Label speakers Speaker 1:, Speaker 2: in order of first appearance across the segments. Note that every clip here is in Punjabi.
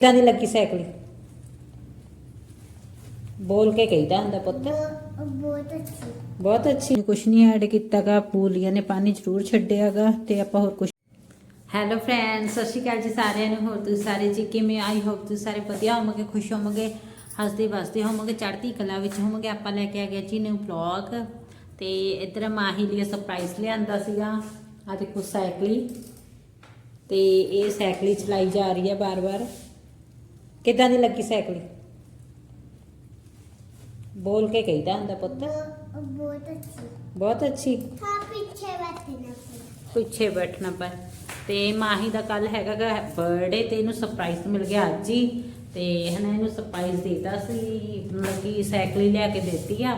Speaker 1: ਕਿੱਦਾਂ ਦੀ ਲੱਗੀ ਸਾਈਕਲ? ਬੋਲ ਕੇ ਕਹੀਦਾ ਹੁੰਦਾ ਪੁੱਤ।
Speaker 2: ਬਹੁਤ ਅੱਛੀ।
Speaker 1: ਬਹੁਤ ਅੱਛੀ। ਕੁਛ ਨਹੀਂ ਐਡ ਕੀਤਾਗਾ ਪੂਲੀਆਂ ਨੇ ਪਾਣੀ ਜ਼ਰੂਰ ਛੱਡਿਆਗਾ ਤੇ ਆਪਾਂ ਹੋਰ ਕੁਛ ਹੈਲੋ ਫਰੈਂਡਸ ਸਤਿ ਸ਼੍ਰੀ ਅਕਾਲ ਜੀ ਸਾਰਿਆਂ ਨੂੰ ਹੋਰ ਤੁਸੀਂ ਸਾਰੇ ਜੀ ਕਿਵੇਂ? ਆਈ ਹੋਪ ਤੁਸੀਂ ਸਾਰੇ ਵਧੀਆ ਹੋਵੋਗੇ ਖੁਸ਼ ਹੋਵੋਗੇ ਹੱਸਦੇ ਵਸਦੇ ਹੋਵੋਗੇ ਚੜ੍ਹਦੀ ਕਲਾ ਵਿੱਚ ਹੋਵੋਗੇ। ਆਪਾਂ ਲੈ ਕੇ ਆ ਗਏ ਜੀ ਨਿਊ ਵਲੌਗ ਤੇ ਇਧਰ ਮਾਹੀ ਲਈ ਸਰਪ੍ਰਾਈਜ਼ ਲਿਆਂਦਾ ਸੀਗਾ। ਆ ਦੇਖੋ ਸਾਈਕਲੀ। ਤੇ ਇਹ ਸਾਈਕਲੀ ਚਲਾਈ ਜਾ ਰਹੀ ਹੈ ਬਾਰ-ਬਾਰ ਕਿੱਦਾਂ ਦੀ ਲੱਗੀ ਸਾਈਕਲੀ? ਬੋਲ ਕੇ ਕਹੀਦਾ ਹੁੰਦਾ ਪੁੱਤ।
Speaker 2: ਬਹੁਤ ਅੱਛੀ।
Speaker 1: ਬਹੁਤ ਅੱਛੀ
Speaker 2: ਹਾਂ ਪਿੱਛੇ ਬੈਠਣਾ
Speaker 1: ਪਿੱਛੇ ਬੈਠਣਾ ਪੈ। ਤੇ ਮਾਹੀ ਦਾ ਕੱਲ ਹੈਗਾ ਬਰਥਡੇ ਤੇ ਇਹਨੂੰ ਸਰਪ੍ਰਾਈਜ਼ ਮਿਲ ਗਿਆ ਅੱਜ ਹੀ। ਤੇ ਹਨਾ ਇਹਨੂੰ ਸਰਪ੍ਰਾਈਜ਼ ਦਿੱਤਾ ਸੀ, ਮਤਲਬ ਕਿ ਸਾਈਕਲ ਹੀ ਲਿਆ ਕੇ ਦਿੱਤੀ ਆ।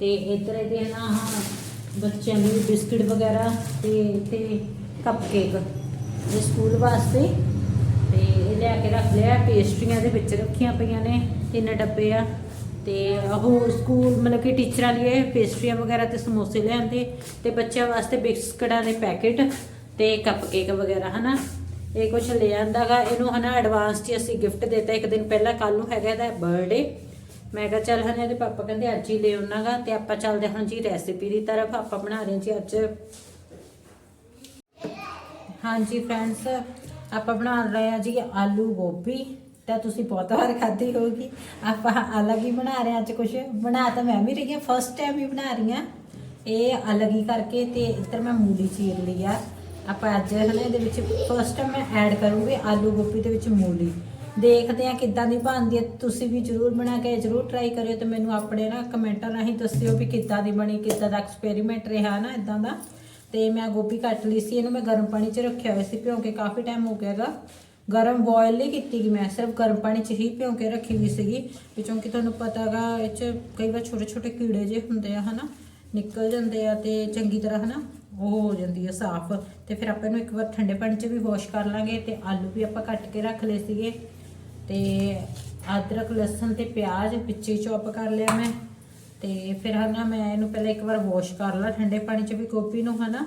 Speaker 1: ਤੇ ਇੱਧਰ ਇਹਦੇ ਨਾ ਆਹ ਬੱਚਿਆਂ ਲਈ ਬਿਸਕਿਟ ਵਗੈਰਾ ਤੇ ਤੇ ਕੱਪ ਕੇਕ ਸਕੂਲ ਵਾਸਤੇ ਲਿਆ ਕੇ ਰੱਖ ਲਿਆ ਪੇਸਟਰੀਆਂ ਦੇ ਵਿੱਚ ਰੱਖੀਆਂ ਪਈਆਂ ਨੇ, ਤਿੰਨ ਡੱਬੇ ਆ। ਤੇ ਹੋਰ ਸਕੂਲ ਮਤਲਬ ਕਿ ਟੀਚਰਾਂ ਲਈ ਪੇਸਟਰੀਆਂ ਵਗੈਰਾ ਤੇ ਸਮੋਸੇ ਲਿਆਂਦੇ ਤੇ ਬੱਚਿਆਂ ਵਾਸਤੇ ਬਿਸਕਟਾਂ ਦੇ ਪੈਕੇਟ ਤੇ ਕੱਪ ਕੇਕ ਵਗੈਰਾ, ਹਨਾ? ਇਹ ਕੁਝ ਲੈ ਆਂਦਾਗਾ ਇਹਨੂੰ ਹਨਾ ਐਡਵਾਂਸ 'ਚ ਅਸੀਂ ਗਿਫਟ ਦਿੱਤਾ। ਇੱਕ ਦਿਨ ਪਹਿਲਾਂ ਕੱਲ ਨੂੰ ਹੈਗਾ ਇਹਦਾ ਬਰਥਡੇ ਮੈਂ ਕਿਹਾ ਚੱਲ ਹਨਾ ਇਹਦੇ ਪਾਪਾ ਕਹਿੰਦੇ ਅੱਜ ਹੀ ਲੈ ਆਉਣਾਗਾ ਤੇ ਆਪਾਂ ਚੱਲਦੇ ਹਾਂ ਜੀ ਰੈਸਿਪੀ ਦੀ ਤਰਫ। ਆਪਾਂ ਬਣਾ ਰਹੇ ਜੀ ਅੱਜ। ਹਾਂਜੀ ਫਰੈਂਡਸ ਆਪਾਂ ਬਣਾ ਰਹੇ ਹਾਂ ਜੀ ਆਲੂ ਗੋਭੀ, ਤਾਂ ਤੁਸੀਂ ਬਹੁਤ ਵਾਰ ਖਾਧੀ ਹੋਊਗੀ। ਆਪਾਂ ਅਲੱਗ ਹੀ ਬਣਾ ਰਹੇ ਹਾਂ ਅੱਜ ਕੁਝ ਬਣਾ ਤਾਂ ਮੈਂ ਵੀ ਰਹੀ ਹਾਂ ਫਸਟ ਟਾਈਮ ਹੀ ਬਣਾ ਰਹੀ ਹਾਂ। ਇਹ ਅਲੱਗ ਹੀ ਕਰਕੇ ਤੇ ਇੱਧਰ ਮੈਂ ਮੂਲੀ ਚੀਰ ਲਈ ਆ। ਆਪਾਂ ਅੱਜ ਹਲੇ ਇਹਦੇ ਵਿੱਚ ਫਸਟ ਟਾਈਮ ਮੈਂ ਐਡ ਕਰੂੰਗੀ ਆਲੂ ਗੋਭੀ ਦੇ ਵਿੱਚ ਮੂਲੀ। ਦੇਖਦੇ ਆ ਕਿੱਦਾਂ ਦੀ ਬਣਦੀ ਹੈ। ਤੁਸੀਂ ਵੀ ਜਰੂਰ ਬਣਾ ਕੇ ਜਰੂਰ ਟਰਾਈ ਕਰਿਓ ਤੇ ਮੈਨੂੰ ਆਪਣੇ ਨਾ ਕਮੈਂਟਾਂ ਰਾਹੀਂ ਦੱਸਿਓ ਵੀ ਕਿੱਦਾਂ ਦੀ ਬਣੀ, ਕਿੱਦਾਂ ਦਾ ਐਕਸਪੈਰੀਮੈਂਟ ਰਿਹਾ ਨਾ ਇਦਾਂ ਦਾ। ਤੇ ਮੈਂ ਗੋਭੀ ਕੱਟ ਲਈ ਸੀ, ਇਹਨੂੰ ਮੈਂ ਗਰਮ ਪਾਣੀ 'ਚ ਰੱਖਿਆ ਹੋਇਆ ਸੀ, ਭਿਉਂ ਕੇ ਕਾਫੀ ਟਾਈਮ ਹੋ ਗਿਆਗਾ ਗਰਮ ਬੋਇਲ ਨਹੀਂ ਕੀਤੀ ਗਈ ਮੈਂ, ਸਿਰਫ ਗਰਮ ਪਾਣੀ 'ਚ ਹੀ ਭਿਉਂ ਕੇ ਰੱਖੀ ਹੋਈ ਸੀਗੀ। ਵਿੱਚੋਂ ਕਿ ਤੁਹਾਨੂੰ ਪਤਾਗਾ ਇਹ 'ਚ ਕਈ ਵਾਰ ਛੋਟੇ ਛੋਟੇ ਕੀੜੇ ਜੇ ਹੁੰਦੇ ਆ, ਹਨਾ, ਨਿਕਲ ਜਾਂਦੇ ਆ ਤੇ ਚੰਗੀ ਤਰ੍ਹਾਂ, ਹਨਾ, ਉਹ ਹੋ ਜਾਂਦੀ ਆ ਸਾਫ਼। ਤੇ ਫਿਰ ਆਪਾਂ ਇਹਨੂੰ ਇੱਕ ਵਾਰ ਠੰਡੇ ਪਾਣੀ 'ਚ ਵੀ ਵਾਸ਼ ਕਰ ਲਾਂਗੇ ਤੇ ਆਲੂ ਵੀ ਆਪਾਂ ਕੱਟ ਕੇ ਰੱਖ ਲਏ ਸੀਗੇ। ਤੇ ਅਦਰਕ, ਲਸਣ ਤੇ ਪਿਆਜ਼ ਵਿੱਚੇ ਚੌਪ ਕਰ ਲਿਆ ਮੈਂ। ਤੇ ਫਿਰ ਹਨਾ ਮੈਂ ਇਹਨੂੰ ਪਹਿਲਾਂ ਇੱਕ ਵਾਰ ਵਾਸ਼ ਕਰ ਲਾ, ਠੰਡੇ ਪਾਣੀ 'ਚ ਵੀ ਗੋਭੀ ਨੂੰ ਹਨਾ।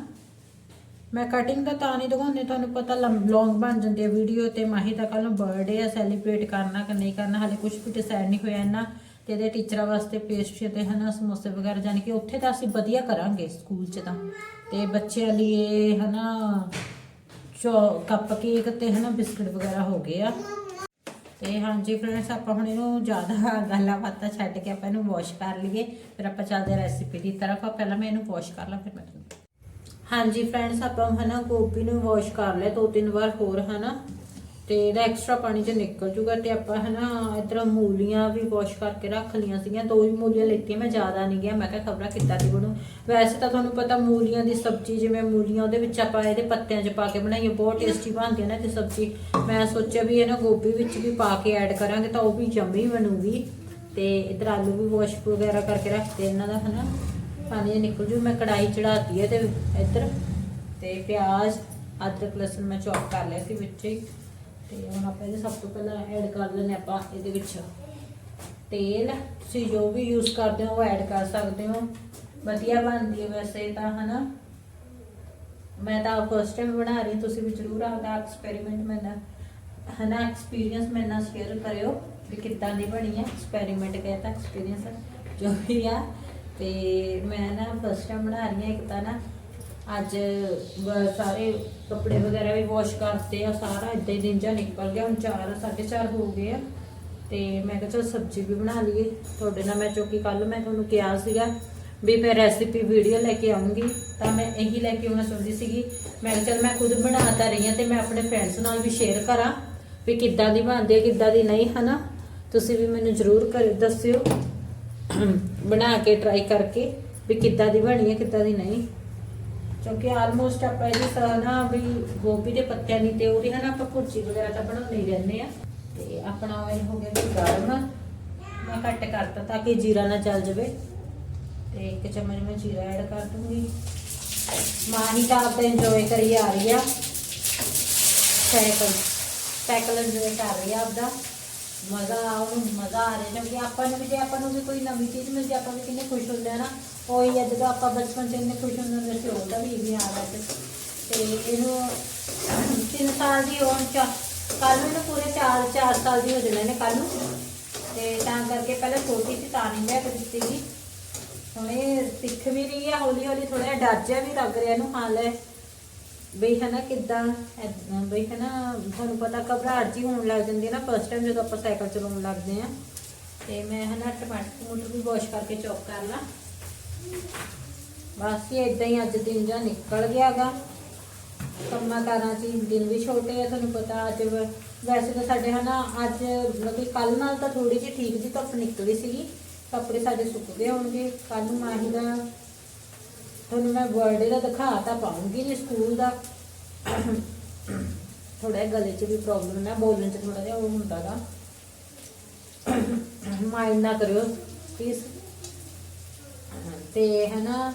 Speaker 1: ਮੈਂ ਕਟਿੰਗ ਦਾ ਤਾਂ ਨਹੀਂ ਦਿਖਾਉਂਦੀ, ਤੁਹਾਨੂੰ ਪਤਾ ਲੌਂਗ ਬਣ ਜਾਂਦੀ ਹੈ ਵੀਡੀਓ ਤੇ, ਮਾਹੀ ਦਾ ਕੱਲ ਨੂੰ ਬਰਥਡੇ ਆ ਸੈਲੀਬ੍ਰੇਟ ਕਰਨਾ ਕਿ ਨਹੀਂ ਕਰਨਾ, ਹਾਲੇ ਕੁਝ ਵੀ ਡਿਸਾਈਡ ਨਹੀਂ ਹੋਇਆ ਇਹਨਾਂ ਤੇ ਇਹਦੇ ਟੀਚਰਾਂ ਵਾਸਤੇ ਪੇਸਟਰੀ ਤੇ ਹਨਾ ਸਮੋਸੇ ਵਗੈਰਾ, ਜਾਣੀ ਕਿ ਉੱਥੇ ਤਾਂ ਅਸੀਂ ਵਧੀਆ ਕਰਾਂਗੇ ਸਕੂਲ 'ਚ ਤਾਂ। ਤੇ ਬੱਚਿਆਂ ਲਈ ਇਹ ਹਨਾ, ਚੋ ਕੱਪ ਕੇਕ ਤੇ ਹਨਾ ਬਿਸਕਟ ਵਗੈਰਾ ਹੋ ਗਏ ਆ। ਤੇ ਹਾਂਜੀ ਫਰੈਂਡਸ ਆਪਾਂ ਹੁਣ ਇਹਨੂੰ ਜ਼ਿਆਦਾ ਗੱਲਾਂ ਬਾਤਾਂ ਛੱਡ ਕੇ ਆਪਾਂ ਇਹਨੂੰ ਵਾਸ਼ ਕਰ ਲਈਏ। ਫਿਰ ਆਪਾਂ ਚੱਲਦੇ ਰੈਸਿਪੀ ਦੀ ਤਰਫ। ਆ ਪਹਿਲਾਂ ਮੈਂ ਇਹਨੂੰ ਵਾਸ਼ ਕਰ ਲਾਂ, ਫਿਰ ਮੈਂ ਤੁਹਾਨੂੰ ਹਾਂਜੀ ਫਰੈਂਡਸ ਆਪਾਂ ਹਨਾ ਗੋਭੀ ਨੂੰ ਵਾਸ਼ ਕਰ ਲਿਆ ਦੋ ਤਿੰਨ ਵਾਰ ਹੋਰ, ਹਨਾ? ਤੇ ਇਹਦਾ ਐਕਸਟਰਾ ਪਾਣੀ ਚ ਨਿਕਲ ਜੂਗਾ ਤੇ ਆਪਾਂ ਹਨਾ ਇਧਰ ਮੂਲੀਆਂ ਵੀ ਵਾਸ਼ ਕਰਕੇ ਰੱਖ ਲਈਆਂ ਸੀਗੀਆਂ, ਦੋ ਹੀ ਮੂਲੀਆਂ ਲੈਤੀਆਂ, ਮੈਂ ਜ਼ਿਆਦਾ ਨਹੀਂ ਗਿਆ, ਮੈਂ ਕਿਹਾ ਖਬਰਾਂ ਕਿੱਦਾਂ ਦੀ ਬਣੂ। ਵੈਸੇ ਤਾਂ ਤੁਹਾਨੂੰ ਪਤਾ ਮੂਲੀਆਂ ਦੀ ਸਬਜ਼ੀ, ਜਿਵੇਂ ਮੂਲੀਆਂ ਉਹਦੇ ਵਿੱਚ ਆਪਾਂ ਇਹਦੇ ਪੱਤਿਆਂ 'ਚ ਪਾ ਕੇ ਬਣਾਈਏ, ਬਹੁਤ ਟੇਸਟੀ ਬਣਦੀ ਹੈ ਨਾ ਤੇ ਸਬਜ਼ੀ। ਮੈਂ ਸੋਚਿਆ ਵੀ ਇਹ ਨਾ ਗੋਭੀ ਵਿੱਚ ਵੀ ਪਾ ਕੇ ਐਡ ਕਰਾਂਗੇ ਤਾਂ ਉਹ ਵੀ ਜੰਮੀ ਬਣੂਗੀ। ਤੇ ਇਧਰ ਆਲੂ ਵੀ ਵਾਸ਼ ਵਗੈਰਾ ਕਰਕੇ ਰੱਖਦੇ ਇਹਨਾਂ ਦਾ ਹਨਾ ਪਾਣੀ ਜਿਹਾ ਨਿਕਲ ਜੂ। ਮੈਂ ਕੜਾਈ ਚੜਾਤੀ ਹੈ ਤੇ ਇੱਧਰ। ਤੇ ਪਿਆਜ਼, ਅਦਰਕ, ਲਸਣ ਮੈਂ ਚੌਪ ਕਰ ਲਿਆ ਸੀ ਵਿੱਚ ਹੀ। ਤੇ ਹੁਣ ਆਪਾਂ ਇਹਦੇ ਸਭ ਤੋਂ ਪਹਿਲਾਂ ਐਡ ਕਰ ਲੈਂਦੇ ਆਪਾਂ ਇਹਦੇ ਵਿੱਚ। ਤੇਲ, ਤੁਸੀਂ ਜੋ ਵੀ ਯੂਜ਼ ਕਰਦੇ ਹੋ ਉਹ ਐਡ ਕਰ ਸਕਦੇ ਹੋ। ਵਧੀਆ ਬਣਦੀ ਹੈ ਵੈਸੇ ਤਾਂ, ਹਨਾ? ਮੈਂ ਤਾਂ ਫਸਟ ਟਾਈਮ ਬਣਾ ਰਹੀ ਤੁਸੀਂ ਵੀ ਜ਼ਰੂਰ ਆਪਦਾ ਐਕਸਪੈਰੀਮੈਂਟ ਮੇਰੇ ਨਾਲ, ਹਨਾ ਐਕਸਪੀਰੀਅੰਸ ਮੇਰੇ ਨਾਲ ਸ਼ੇਅਰ ਕਰਿਓ ਵੀ ਕਿੱਦਾਂ ਦੀ ਬਣੀ ਹੈ। ਐਕਸਪੈਰੀਮੈਂਟ ਕਹਿੰਦਾ ਐਕਸਪੀਰੀਅੰਸ ਜੋ ਵੀ ਆ। ਤੇ ਮੈਂ ਨਾ ਫਸਟ ਟਾਈਮ ਬਣਾ ਰਹੀ ਹਾਂ, ਇੱਕ ਤਾਂ ਨਾ ਅੱਜ ਵ- ਸਾਰੇ ਕੱਪੜੇ ਵਗੈਰਾ ਵੀ ਵਾਸ਼ ਕਰਤੇ ਆ, ਸਾਰਾ ਇਦਾਂ ਹੀ ਦਿਨ ਜਾਂ ਨਿਕਲ ਗਿਆ, ਹੁਣ 4 4:30 ਹੋ ਗਏ ਆ। ਤੇ ਮੈਂ ਕਿਹਾ ਚਲ ਸਬਜ਼ੀ ਵੀ ਬਣਾ ਲਈਏ। ਤੁਹਾਡੇ ਨਾਲ ਮੈਂ ਚੋਕੀ ਕੱਲ ਮੈਂ ਤੁਹਾਨੂੰ ਕਿਹਾ ਸੀਗਾ ਵੀ ਮੈਂ ਰੈਸਿਪੀ ਵੀਡੀਓ ਲੈ ਕੇ ਆਉਂਗੀ ਤਾਂ ਮੈਂ ਇਹੀ ਲੈ ਕੇ ਆਉਣਾ ਚਾਹੁੰਦੀ ਸੀਗੀ। ਮੈਂ ਕਿਹਾ ਚਲ ਮੈਂ ਖੁਦ ਬਣਾ ਤਾਂ ਰਹੀ ਹਾਂ ਤੇ ਮੈਂ ਆਪਣੇ ਫਰੈਂਡਸ ਨਾਲ ਵੀ ਸ਼ੇਅਰ ਕਰਾਂ ਵੀ ਕਿੱਦਾਂ ਦੀ ਬਣਦੀ ਹੈ, ਕਿੱਦਾਂ ਦੀ ਨਹੀਂ, ਹਨਾ? ਤੁਸੀਂ ਵੀ ਮੈਨੂੰ ਜ਼ਰੂਰ ਕਰ, ਦੱਸਿਓ। ਬਣਾ ਕੇ ਟਰਾਈ ਕਰਕੇ ਵੀ ਕਿੱਦਾਂ ਦੀ ਬਣੀ ਹੈ, ਕਿੱਦਾਂ ਦੀ ਨਹੀਂ। ਕਿਉਂਕਿ ਆਲਮੋਸਟ ਆਪਾਂ ਇਹਦੀ ਸਾਨਾ ਵੀ ਗੋਭੀ ਦੇ ਪੱਤਿਆਂ ਦੀ ਤੇ ਉਹਦੀ ਹਨਾ ਆਪਾਂ ਭੁਰਜੀ ਵਗੈਰਾ ਤਾਂ ਬਣਾਉਂਦੇ ਹੀ ਰਹਿੰਦੇ ਆ। ਤੇ ਆਪਣਾ ਆਇਲ ਹੋ ਗਿਆ ਵੀ ਗਰਮ ਮੈਂ ਕੱਟ ਕਰਤਾ ਤਾਂ ਕਿ ਜੀਰਾ ਨਾ ਚੱਲ ਜਾਵੇ। ਤੇ ਇੱਕ ਚਮਚ ਮੈਂ ਜੀਰਾ ਐਡ ਕਰ ਦੂੰਗੀ। ਮਾਹੀ ਤਾਂ ਆਪ ਇੰਜੋਏ ਕਰੀ ਆ ਰਹੀ ਆ। ਸਾਈਕਲ ਸਾਈਕਲ ਇੰਜੋਏ ਕਰ ਰਹੀ ਆ ਆਪਦਾ। ਮਜ਼ਾ ਉਹਨੂੰ ਮਜ਼ਾ ਆ ਰਿਹਾ। ਕਿਉਂਕਿ ਆਪਾਂ ਨੂੰ ਵੀ ਜੇ ਆਪਾਂ ਨੂੰ ਵੀ ਕੋਈ ਨਵੀਂ ਚੀਜ਼ ਮਿਲ ਜੇ ਆਪਾਂ ਵੀ ਕਿੰਨੇ ਖੁਸ਼ ਹੁੰਦੇ ਆ ਨਾ। ਉਹੀ ਹੈ ਜਦੋਂ ਆਪਾਂ ਬਚਪਨ 'ਚ ਇੰਨੇ ਖੁਸ਼ ਹੁੰਦੇ ਸੀ ਉਹਦਾ ਵੀ ਵੀ ਆ ਰਿਹਾ ਤੇ ਇਹਨੂੰ 3 ਸਾਲ ਦੀ ਹੋਣ ਚ ਕੱਲ ਨੂੰ ਪੂਰੇ 4 4 ਸਾਲ ਦੀ ਹੋ ਜਾਣੇ ਨੇ ਕੱਲ ਨੂੰ। ਤੇ ਤਾਂ ਕਰਕੇ ਪਹਿਲਾਂ ਛੋਟੀ ਸੀ, ਤਾਂ ਨਹੀਂ ਲਿਆ ਕੇ ਦਿੱਤੀ। ਸੀ ਹੁਣ ਇਹ ਸਿੱਖ ਵੀ ਰਹੀ ਆ ਹੌਲੀ ਹੌਲੀ ਥੋੜਾ ਡਰ ਜਿਹਾ ਵੀ ਲੱਗ ਰਿਹਾ ਇਹਨੂੰ। ਹਾਲ ਹੈ ਬਈ ਹਨਾ ਕਿਦਾਂ ਬਈ ਹਨਾ ਤੁਹਾਨੂੰ ਪਤਾ ਘਬਰਾਹਟ ਜੀ ਹੋਣ ਲੱਗ ਜਾਂਦੀ ਹੈ ਨਾ ਫਸਟ ਟਾਈਮ ਜਦੋਂ ਆਪਾਂ ਸਾਈਕਲ ਚਲਾਉਣ ਲੱਗਦੇ ਆ ਤੇ ਮੈਂ ਹਨਾ ਟਮਾਟਰ ਟਮੂਟਰ ਵੀ ਵਾਸ਼ ਕਰਕੇ ਚੌਪ ਕਰ ਲਾਂ। ਬਸ ਇਹ ਇਦਾਂ ਹੀ ਅੱਜ ਦਿਨ ਜਾਂ ਨਿਕਲ ਗਿਆਗਾ। ਕੰਮਾਂ ਕਾਰਾਂ 'ਚ ਹੀ ਦਿਨ ਵੀ ਛੋਟੇ ਆ, ਤੁਹਾਨੂੰ ਪਤਾ ਅੱਜ ਵ- ਵੈਸੇ ਤਾਂ ਸਾਡੇ ਹਨਾ ਅੱਜ ਮਤਲਬ ਕੱਲ ਨਾਲ ਤਾਂ ਥੋੜੀ ਜਿਹੀ ਠੀਕ ਜੀ ਧੁੱਪ ਨਿਕਲੀ ਸੀਗੀ। ਕੱਪੜੇ ਸਾਡੇ ਸੁੱਕਦੇ ਹੋਣਗੇ ਕੱਲ ਨੂੰ ਮਾਹੀ ਦਾ ਤੁਹਾਨੂੰ ਮੈਂ ਬਰਥਡੇ ਦਾ ਦਿਖਾ ਤਾਂ ਪਾਉਂਗੀ ਨਹੀਂ ਸਕੂਲ ਦਾ। ਥੋੜਾ ਗਲੇ 'ਚ ਵੀ ਪ੍ਰੋਬਲਮ ਹੈ ਬੋਲਣ 'ਚ ਥੋੜਾ ਜਿਹਾ ਉਹ ਹੁੰਦਾ ਗਾ। ਮਾਈਂਡ ਨਾ ਕਰਿਓ ਪਲੀਜ਼ ਤੇ ਹਨਾ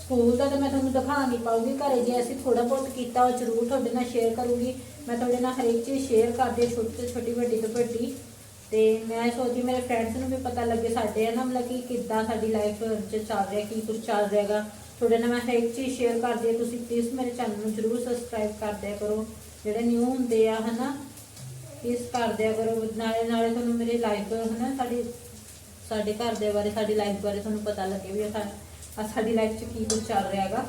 Speaker 1: ਸਕੂਲ ਦਾ ਤਾਂ ਮੈਂ ਤੁਹਾਨੂੰ ਦਿਖਾ ਨਹੀਂ ਪਾਉਂਗੀ, ਘਰੇ ਜੇ ਅਸੀਂ ਥੋੜਾ ਬਹੁਤ ਕੀਤਾ ਉਹ ਜ਼ਰੂਰ ਤੁਹਾਡੇ ਨਾਲ ਸ਼ੇਅਰ ਕਰੂੰਗੀ। ਮੈਂ ਤੁਹਾਡੇ ਨਾਲ ਹਰੇਕ ਚੀਜ਼ ਸ਼ੇਅਰ ਕਰਦੀ ਹਾਂ, ਛੋਟੀ ਤੋਂ ਛੋਟੀ, ਵੱਡੀ ਤੋਂ ਵੱਡੀ। ਤੇ ਮੈਂ ਸੋਚੀ ਮੇਰੇ ਫਰੈਂਡਸ ਨੂੰ ਵੀ ਪਤਾ ਲੱਗੇ ਸਾਡੇ ਹੈ ਨਾ ਮਤਲਬ ਕਿ ਕਿੱਦਾਂ ਸਾਡੀ ਲਾਈਫ 'ਚ ਚੱਲ ਰਿਹਾ, ਕੀ ਕੁਝ ਚੱਲ ਰਿਹਾਗਾ ਤੁਹਾਡੇ ਨਾਲ ਮੈਂ ਹਰੇਕ ਚੀਜ਼ ਸ਼ੇਅਰ ਕਰਦੀ ਹਾਂ। ਤੁਸੀਂ ਪਲੀਜ਼ ਮੇਰੇ ਚੈਨਲ ਨੂੰ ਜ਼ਰੂਰ ਸਬਸਕ੍ਰਾਈਬ ਕਰ ਦਿਆ ਕਰੋ। ਜਿਹੜੇ ਨਿਊ ਹੁੰਦੇ ਆ, ਹਨਾ ਪਲੀਜ਼ ਕਰ ਦਿਆ ਕਰੋ। ਨਾਲੇ ਨਾਲੇ ਤੁਹਾਨੂੰ ਮੇਰੀ ਲਾਈਫ ਹਨਾ, ਸਾਡੀ, ਸਾਡੇ ਘਰ ਦੇ ਬਾਰੇ, ਸਾਡੀ ਲਾਈਫ ਬਾਰੇ ਤੁਹਾਨੂੰ ਪਤਾ ਲੱਗੇ ਵੀ ਆ ਸਾਡੀ ਲਾਈਫ 'ਚ ਕੀ ਕੁਝ ਚੱਲ ਰਿਹਾ ਹੈਗਾ।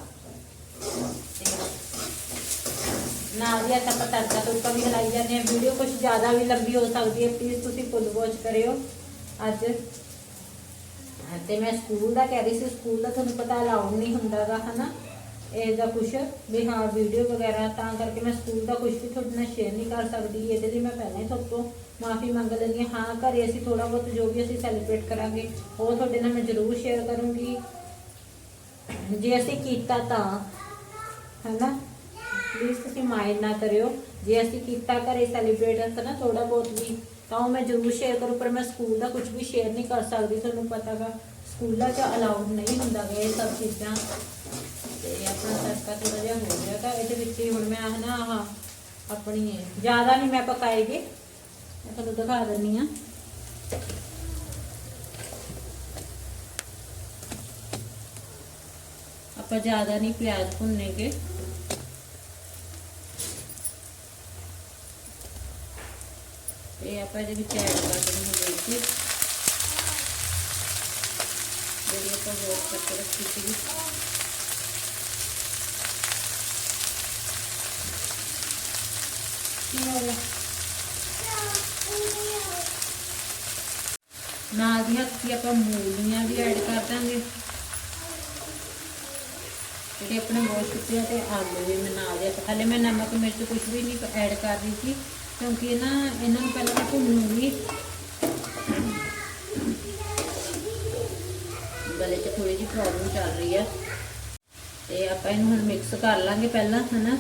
Speaker 1: ਨਾਲ ਹੀ ਆਪਾਂ ਤੜਕਾ ਤੁੜਕਾ ਵੀ ਹਲਾਈ ਜਾਂਦੇ ਆ ਵੀਡੀਓ ਕੁਝ ਜ਼ਿਆਦਾ ਵੀ ਲੰਬੀ ਹੋ ਸਕਦੀ ਹੈ। ਪਲੀਜ਼ ਤੁਸੀਂ ਫੁੱਲ ਵਾਚ ਕਰਿਓ। ਅੱਜ ਤੇ ਮੈਂ ਸਕੂਲ ਦਾ ਕਹਿ ਰਹੀ ਸੀ, ਸਕੂਲ ਦਾ ਤੁਹਾਨੂੰ ਪਤਾ ਅਲਾਉਡ ਨਹੀਂ ਹੁੰਦਾਗਾ ਹਨਾ? ਇਹ ਦਾ ਕੁਝ ਵੀ ਹਾਂ ਵੀਡੀਓ ਵਗੈਰਾ, ਤਾਂ ਕਰਕੇ ਮੈਂ ਸਕੂਲ ਦਾ ਕੁਝ ਵੀ ਤੁਹਾਡੇ ਨਾਲ ਸ਼ੇਅਰ ਨਹੀਂ ਕਰ ਸਕਦੀ, ਇਹਦੇ ਲਈ ਮੈਂ ਪਹਿਲਾਂ ਹੀ ਤੁਹਾਡੇ ਤੋਂ ਮਾਫੀ ਮੰਗ ਲੈਂਦੀ ਹਾਂ। ਹਾਂ, ਘਰੇ ਅਸੀਂ ਥੋੜਾ ਬਹੁਤ ਜੋ ਵੀ ਅਸੀਂ ਸੈਲੀਬ੍ਰੇਟ ਕਰਾਂਗੇ, ਉਹ ਤੁਹਾਡੇ ਨਾਲ ਮੈਂ ਜ਼ਰੂਰ ਸ਼ੇਅਰ ਕਰੂੰਗੀ। ਜੇ ਅਸੀਂ ਕੀਤਾ ਤਾਂ, ਹੈਨਾ? ਪਲੀਜ਼ ਤੁਸੀਂ ਮਾਈਂਡ ਨਾ ਕਰਿਓ। ਜੇ ਅਸੀਂ ਕੀਤਾ ਘਰੇ ਸੈਲੀਬ੍ਰੇਟ ਨਾ ਥੋੜਾ ਬਹੁਤ ਵੀ ਤਾਂ ਉਹ ਮੈਂ ਜ਼ਰੂਰ ਸ਼ੇਅਰ ਕਰੂੰ, ਪਰ ਮੈਂ ਸਕੂਲ ਦਾ ਕੁਝ ਵੀ ਸ਼ੇਅਰ ਨਹੀਂ ਕਰ ਸਕਦੀ, ਤੁਹਾਨੂੰ ਪਤਾਗਾ ਸਕੂਲਾਂ 'ਚ ਅਲਾਉਡ ਨਹੀਂ ਹੁੰਦਾ ਗਾ ਇਹ ਸਭ ਚੀਜ਼ਾਂ। ਤੇ ਆਪਣਾ ਤੜਕਾ ਥੋੜਾ ਜਿਹਾ ਹੋ ਗਿਆ ਤਾਂ ਇਹਦੇ ਵਿੱਚ ਹੀ ਹੁਣ ਮੈਂ ਹਨਾ ਆਹ ਆਪਣੀ ਜ਼ਿਆਦਾ ਨਹੀਂ ਮੈਂ ਪਕਾਏਗੀ। ਮੈਂ ਤੁਹਾਨੂੰ ਦਿਖਾ ਦਿੰਨੀ ਆ। ਆਪਾਂ ਜ਼ਿਆਦਾ ਨਹੀਂ ਪਿਆਜ਼ ਭੁੰਨੇਗੇ। ਤੇ ਆਪਾਂ ਇਹਦੇ ਵਿੱਚ ਐਡ ਕਰ ਦੇਣੀ ਹੈ ਦੇਸੀ ਜਿਹੜੀ ਆਪਾਂ ਵਾਸ਼ ਕਰਕੇ ਰੱਖੀ ਸੀਗੀ। ਨਾਲ ਦੀਆਂ ਕੀ ਆਪਾਂ ਮੂਲੀਆਂ ਵੀ ਐਡ ਕਰ ਦਾਂਗੇ। ਜਿਹੜੇ ਆਪਣੇ ਵਾਸ਼ ਕੀਤੇ ਤੇ ਆਲੂ ਵੀ ਮੈਂ ਨਾਲ ਦੇ ਹਾਲੇ ਮੈਂ ਨਮਕ, ਮਿਰਚ ਕੁਝ ਵੀ ਨਹੀਂ ਐਡ ਕਰ ਰਹੀ ਸੀ। ਕਿਉਂਕਿ ਨਾ ਇਹਨਾਂ ਨੂੰ ਪਹਿਲਾਂ ਮੈਂ ਭੁੰਨੂਗੀ ਗਲੇ 'ਚ ਥੋੜੀ ਜਿਹੀ ਪ੍ਰੋਬਲਮ ਚੱਲ ਰਹੀ ਆ। ਤੇ ਆਪਾਂ ਇਹਨੂੰ ਹੁਣ ਮਿਕਸ ਕਰ ਲਾਂਗੇ ਪਹਿਲਾਂ, ਹਨਾ?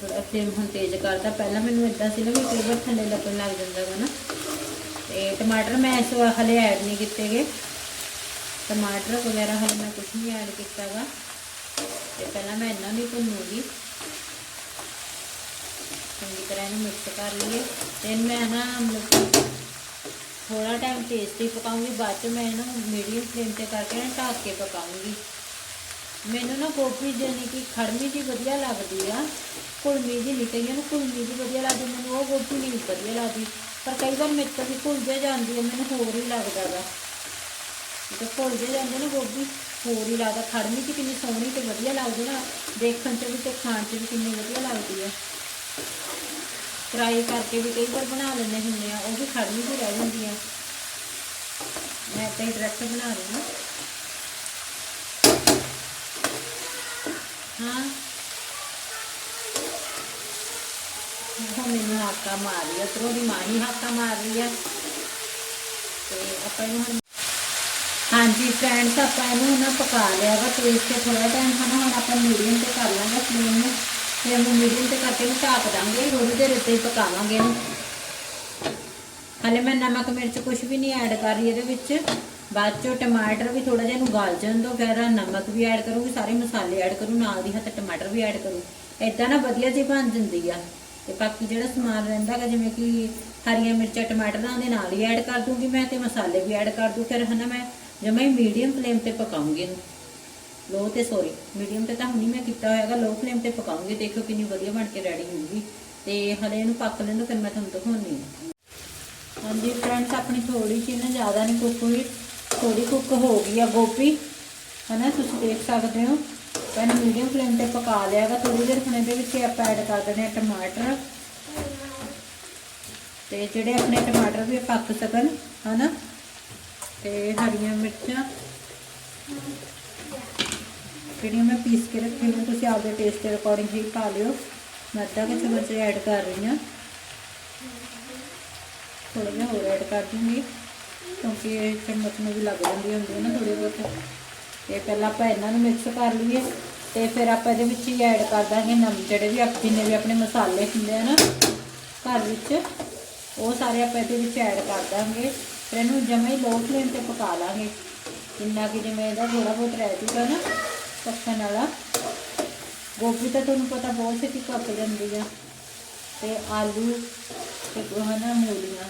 Speaker 1: ਥੋੜਾ ਫਲੇਮ ਹੁਣ ਤੇਜ਼ ਕਰਤਾ। ਪਹਿਲਾਂ ਮੈਨੂੰ ਇਦਾਂ ਸੀ ਨਾ ਵੀ ਕਈ ਵਾਰ ਥੱਲੇ ਲੱਗਣ ਲੱਗ ਜਾਂਦਾ ਹੈ ਨਾ। ਤੇ ਟਮਾਟਰ ਮੈਂ ਇਸ ਵਾਰ ਹਲੇ ਐਡ ਨਹੀਂ ਕੀਤੇਗੇ ਟਮਾਟਰ ਵਗੈਰਾ ਹਲੇ ਮੈਂ ਕੁਝ ਨਹੀਂ ਐਡ ਕੀਤਾਗਾ ਤੇ ਪਹਿਲਾਂ ਮੈਂ ਇਹਨਾਂ ਨੂੰ ਹੀ ਭੁੰਨੂਗੀ। ਇਹਨੂੰ ਮਿਕਸ ਕਰ ਲਈਏ। ਤੇ ਮੈਂ ਨਾ ਮਤਲਬ ਥੋੜਾ ਟਾਈਮ ਟੇਸਟੀ ਤੇ ਪਕਾਉਂਗੀ, ਬਾਅਦ ਚ ਮੈਂ ਇਹਨੂੰ ਮੀਡੀਅਮ ਫਲੇਮ ਤੇ ਕਰਕੇ ਨਾ ਢੱਕ ਕੇ ਪਕਾਉਂਗੀ। ਮੈਨੂੰ ਨਾ ਗੋਭੀ ਜਾਨੀ ਕਿ ਖੜਮੀ ਜੀ ਵਧੀਆ ਲੱਗਦੀ ਆ ਕੁਲਮੀ ਜੀ ਨਹੀਂ, ਕਈਆਂ ਨੂੰ ਕੁਲਮੀ ਜੀ ਵਧੀਆ ਲੱਗਦੀ, ਮੈਨੂੰ ਉਹ ਗੋਭੀ ਨਹੀਂ ਵਧੀਆ ਲੱਗਦੀ। ਪਰ ਕਈ ਵਾਰ ਮੇਰੇ ਤੋਂ ਵੀ ਭੁੱਲ ਜਾਂਦੀ ਹੈ ਮੈਨੂੰ ਹੋਰ ਹੀ ਲੱਗਦਾ ਵਾ। ਜਦੋਂ ਭੁੱਲ ਜਾਂਦੇ ਨਾ ਗੋਭੀ, ਹੋਰ ਹੀ ਲੱਗਦਾ। ਖੜਮੀ ਚ ਕਿੰਨੀ ਸੋਹਣੀ ਤੇ ਵਧੀਆ ਲੱਗਦੀ ਨਾ, ਦੇਖਣ ਚ ਵੀ ਤੇ ਖਾਣ ਚ ਵੀ ਕਿੰਨੀ ਵਧੀਆ ਲੱਗਦੀ ਹੈ ਫਰਾਈ ਕਰਕੇ ਵੀ ਕਈ ਵਾਰ ਬਣਾ ਲੈਂਦੇ ਹੁੰਦੇ ਆ, ਉਹ ਵੀ ਖੜਮੀ ਜਿਹੀ ਰਹਿ ਜਾਂਦੀ ਆ ਮੈਂ ਤਾਂ ਡਾਇਰੈਕਟ ਬਣਾ ਰਹੀ ਹਾਂ। ਹਾਂ। ਉਹ ਮੈਨੂੰ ਹਾਕਾ ਮਾਰ ਰਹੀ ਆ ਤਰੋ ਦੀ ਮਾਂ ਹੀ ਹਾਕਾ ਮਾਰ ਰਹੀ ਆ। ਤੇ ਆਪਾਂ ਇਹਨੂੰ ਹੁਣ ਹਾਂਜੀ ਫਰੈਂਡਸ ਆਪਾਂ ਇਹਨੂੰ ਨਾ ਪਕਾ ਲਿਆ ਵਾ ਤੇਜ਼ ਤੇ ਥੋੜਾ ਟਾਈਮ ਹਨਾ ਹੁਣ ਆਪਾਂ ਮੀਡੀਅਮ ਤੇ ਕਰ ਲਾਂਗੇ ਫਲੇਮ ਨੂੰ। ਤੇ ਇਹਨੂੰ ਮੀਡੀਅਮ ਤੇ ਕਰਕੇ ਇਹਨੂੰ ਢੱਕ ਦਾਂਗੇ ਥੋੜੀ ਦੇਰ ਉੱਤੇ ਹੀ ਪਕਾਵਾਂਗੇ ਇਹਨੂੰ। ਹਲੇ ਮੈਂ ਨਮਕ ਮਿਰਚ ਕੁਝ ਵੀ ਨਹੀਂ ਐਡ ਕਰ ਰਹੀ ਇਹਦੇ ਵਿੱਚ। ਬਾਅਦ ਚੋਂ ਟਮਾਟਰ ਵੀ ਥੋੜਾ ਜਿਹਾ ਇਹਨੂੰ ਗਲ ਜਾਣ ਦੋ ਫਿਰ ਨਮਕ ਵੀ ਐਡ ਕਰੂੰਗੀ, ਸਾਰੇ ਮਸਾਲੇ ਐਡ ਕਰੂ, ਨਾਲ ਦੀ ਹੱਥ ਟਮਾਟਰ ਵੀ ਐਡ ਕਰੂ। ਇਦਾਂ ਨਾ ਵਧੀਆ ਜਿਹੀ ਬਣ ਜਾਂਦੀ ਆ। ਤੇ ਬਾਕੀ ਜਿਹੜਾ ਸਮਾਨ ਰਹਿੰਦਾ ਗਾ ਜਿਵੇਂ ਕਿ ਹਰੀਆਂ ਮਿਰਚਾਂ, ਟਮਾਟਰਾਂ ਦੇ ਨਾਲ ਹੀ ਐਡ ਕਰ ਦੂੰਗੀ ਮੈਂ ਤੇ ਮਸਾਲੇ ਵੀ ਐਡ ਕਰ ਦੂੰ, ਫਿਰ ਹਨਾ ਮੈਂ ਜਮਾ ਹੀ ਮੀਡੀਅਮ ਫਲੇਮ ਤੇ ਪਕਾਉਂਗੀ ਇਹਨੂੰ। ਲੋ ਤੇ ਸੋਰੀ ਮੀਡੀਅਮ ਤੇ ਤਾਂ ਨਹੀਂ ਮੈਂ ਕੀਤਾ ਹੋਇਆਗਾ ਲੋ ਫਲੇਮ ਤੇ ਪਕਾਉਂਗੀ ਦੇਖੋ ਕਿੰਨੀ ਵਧੀਆ ਬਣ ਕੇ ਰੈਡੀ ਹੋਊਗੀ। ਤੇ ਹਲੇ ਇਹਨੂੰ ਪੱਕ ਲੈਣ ਦੋ ਫਿਰ ਮੈਂ ਤੁਹਾਨੂੰ ਦਿਖਾਉਣੀ ਆ ਹਾਂਜੀ ਫਰੈਂਡਸ ਆਪਣੀ ਥੋੜੀ ਜਿਹੀ ਨਾ ਜ਼ਿਆਦਾ ਨਹੀਂ ਕੁੱਕ ਹੋਈ ਥੋੜੀ ਕੁੱਕ ਹੋ ਗਈ ਆ ਗੋਭੀ। ਹਨਾ, ਤੁਸੀਂ ਦੇਖ ਸਕਦੇ ਹੋ। ਪਹਿਲਾਂ ਮੀਡੀਅਮ ਫਲੇਮ ਤੇ ਪਕਾ ਲਿਆਗਾ ਥੋੜੀ ਦੇਰ ਹੁਣ ਇਹਦੇ ਵਿੱਚ ਆਪਾਂ ਐਡ ਕਰ ਦੇਣੇ ਆ ਟਮਾਟਰ। ਤੇ ਜਿਹੜੇ ਆਪਣੇ ਟਮਾਟਰ ਵੀ ਪੱਕ ਸਕਣ, ਹਨਾ। ਤੇ ਹਰੀਆਂ ਮਿਰਚਾਂ। ਜਿਹੜੀਆਂ ਮੈਂ ਪੀਸ ਕੇ ਰੱਖੀ ਹੋਈਆਂ, ਤੁਸੀਂ ਆਪਦੇ ਟੇਸਟ ਦੇ ਅਕੋਰਡਿੰਗ ਹੀ ਪਾ ਲਿਓ। ਮੈਂ ਅੱਧਾ ਕੁ ਚਮਚ ਐਡ ਕਰ ਰਹੀ ਹਾਂ। ਥੋੜਾ ਜਿਹਾ ਹੋਰ ਐਡ ਕਰ ਦੂੰਗੀ, ਕਿਉਂਕਿ ਇਹ ਚਮਚ ਨੂੰ ਵੀ ਲੱਗ ਜਾਂਦੀ ਹੁੰਦੀ ਹੈ ਨਾ ਥੋੜੀ ਬਹੁਤ। ਇਹ ਪਹਿਲਾਂ ਆਪਾਂ ਇਹਨਾਂ ਨੂੰ ਮਿਕਸ ਕਰ ਲਈਏ, ਤੇ ਫਿਰ ਆਪਾਂ ਇਹਦੇ ਵਿੱਚ ਹੀ ਐਡ ਕਰ ਦਾਂਗੇ ਨਮ ਜਿਹੜੇ ਵੀ ਆਪ ਜਿੰਨੇ ਵੀ ਆਪਣੇ ਮਸਾਲੇ ਹੁੰਦੇ ਆ ਨਾ, ਘਰ ਵਿੱਚ, ਉਹ ਸਾਰੇ ਆਪਾਂ ਇਹਦੇ ਵਿੱਚ ਐਡ ਕਰ ਦਾਂਗੇ। ਫਿਰ ਇਹਨੂੰ ਜਮੇ ਲੋ ਫਲੇਮ ਤੇ ਪਕਾ ਲਾਂਗੇ। ਜਿੰਨਾ ਕਿ ਜਿਵੇਂ ਇਹਦਾ ਥੋੜਾ ਬਹੁਤ ਰਹਿ ਜੂਗਾ ਨਾ ਪੱਕਣ ਵਾਲਾ। ਗੋਭੀ ਤਾਂ ਤੁਹਾਨੂੰ ਪਤਾ ਬਹੁਤ ਛੇਤੀ ਪੱਕ ਜਾਂਦੀ ਆ। ਤੇ ਆਲੂ ਤੇ ਉਹ ਹਨਾ ਮੂਲੀਆਂ।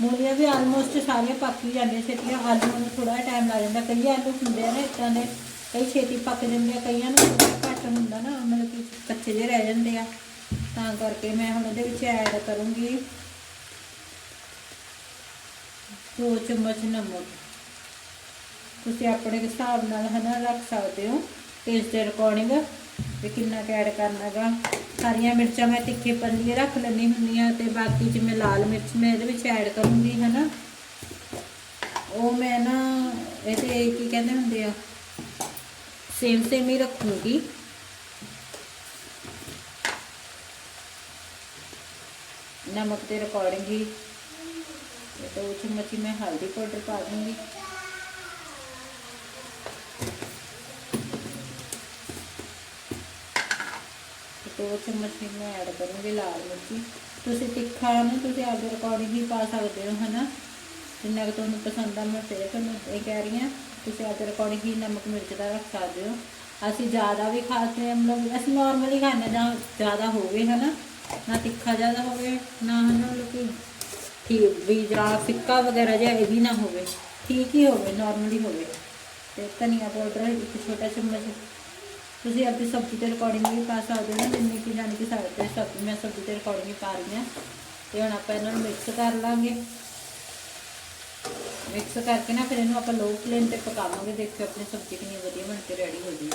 Speaker 1: ਮੂਲੀਆਂ ਵੀ ਆਲਮੋਸਟ ਸਾਰੀਆਂ ਪੱਕ ਹੀ ਜਾਂਦੀਆਂ ਛੇਤੀਆਂ ਆਲੂ ਨੂੰ ਥੋੜਾ ਟਾਈਮ ਲੱਗ ਜਾਂਦਾ। ਕਈ ਆਲੂ ਹੁੰਦੇ ਆ ਨਾ ਇਦਾਂ ਦੇ। ਕਈ ਛੇਤੀ ਪੱਕ ਜਾਂਦੇ ਆ, ਕਈਆਂ ਨੂੰ ਘੱਟ ਹੁੰਦਾ ਨਾ, ਮਤਲਬ ਕਿ ਕੱਚੇ ਜਿਹੇ ਰਹਿ ਜਾਂਦੇ ਆ। ਤਾਂ ਕਰਕੇ ਮੈਂ ਹੁਣ ਇਹਦੇ ਵਿੱਚ ਐਡ ਕਰੂੰਗੀ। ਦੋ ਚਮਚ ਨਮਕ। ਤੁਸੀਂ ਆਪਣੇ ਹਿਸਾਬ ਨਾਲ ਹਨਾ ਰੱਖ ਸਕਦੇ ਹੋ। ਟੇਸਟ ਦੇ ਅਕੋਰਡਿੰਗ ਵੀ ਕਿੰਨਾ ਕੁ ਐਡ ਕਰਨਾਗਾ ਸਾਰੀਆਂ ਮਿਰਚਾਂ ਮੈਂ ਤਿੱਖੇ ਪੱਲੀਏ ਰੱਖ ਲੈਣੀ ਹੁੰਦੀਆਂ ਤੇ ਬਾਕੀ ਜਿਵੇਂ ਲਾਲ ਮਿਰਚ ਮੈਂ ਇਹਦੇ ਵਿੱਚ ਐਡ ਕਰੂੰਗੀ ਹਨਾ। ਉਹ ਮੈਂ ਨਾ ਇਹਦੇ ਕੀ ਕਹਿੰਦੇ ਹੁੰਦੇ ਆ ਸੇਮ ਸੇਮ ਹੀ ਰੱਖੂੰਗੀ। ਨਮਕ ਦੇ ਅਕੋਰਡਿੰਗ ਹੀ। ਤੇ ਦੋ ਚਮਚ ਹੀ ਮੈਂ ਹਲਦੀ ਪਾਊਡਰ ਪਾ ਦੂੰਗੀ। ਤੇ ਦੋ ਚਮਚ ਹੀ ਮੈਂ ਐਡ ਕਰੂੰਗੀ ਲਾਲ ਮਿਰਚੀ। ਤੁਸੀਂ ਤਿੱਖਾ ਨਾ ਤੁਸੀਂ ਆਪਦੇ ਅਕੋਰਡਿੰਗ ਹੀ ਪਾ ਸਕਦੇ ਹੋ, ਹਨਾ? ਜਿੰਨਾ ਕੁ ਤੁਹਾਨੂੰ ਪਸੰਦ ਆ, ਮੈਂ ਫਿਰ ਤੁਹਾਨੂੰ ਇਹ ਕਹਿ ਰਹੀ ਹਾਂ, ਤੁਸੀਂ ਆਪਦੇ ਅਕੋਰਡਿੰਗ ਹੀ ਨਮਕ ਮਿਰਚ ਦਾ ਰੱਖ ਸਕਦੇ ਹੋ। ਅਸੀਂ ਜ਼ਿਆਦਾ ਵੀ ਖਾਤੇ ਹਾਂ, ਮਤਲਬ ਅਸੀਂ ਨਾਰਮਲੀ ਖਾਂਦੇ ਜਾਂ ਜ਼ਿਆਦਾ ਹੋਵੇ, ਹਨਾ? ਨਾ ਤਿੱਖਾ ਜ਼ਿਆਦਾ ਹੋਵੇ, ਨਾ, ਹਨਾ, ਮਤਲਬ ਕਿ ਠੀਕ, ਵੀ ਜਾਂ ਫਿੱਕਾ ਵਗੈਰਾ ਜਿਹਾ ਇਹ ਵੀ ਨਾ ਹੋਵੇ। ਠੀਕ ਹੀ ਹੋਵੇ ਨਾਰਮਲੀ ਹੋਵੇ। ਤੇ ਧਨੀਆ ਪਾਊਡਰ ਇੱਕ ਛੋਟਾ ਚਮਚ ਤੁਸੀਂ ਆਪਣੀ ਸਬਜ਼ੀ ਦੇ ਅਕੋਰਡਿੰਗ ਵੀ ਪਾ ਸਕਦੇ ਹੋ ਜਿੰਨੀ ਕਿ ਜਾਣੀ ਕਿ ਸਾਡੇ ਸਬਜ਼ੀ, ਮੈਂ ਸਬਜ਼ੀ ਦੇ ਅਕੋਰਡਿੰਗ ਹੀ ਪਾ ਰਹੀ ਹਾਂ। ਤੇ ਹੁਣ ਆਪਾਂ ਇਹਨਾਂ ਨੂੰ ਮਿਕਸ ਕਰ ਲਾਂਗੇ। ਮਿਕਸ ਕਰਕੇ ਨਾ ਫਿਰ ਇਹਨੂੰ ਆਪਾਂ ਲੋ ਫਲੇਮ ਤੇ ਪਕਾਵਾਂਗੇ। ਦੇਖਿਓ ਆਪਣੀ ਸਬਜ਼ੀ ਕਿੰਨੀ ਵਧੀਆ ਬਣ ਕੇ ਰੈਡੀ ਹੋ ਜੂਗੀ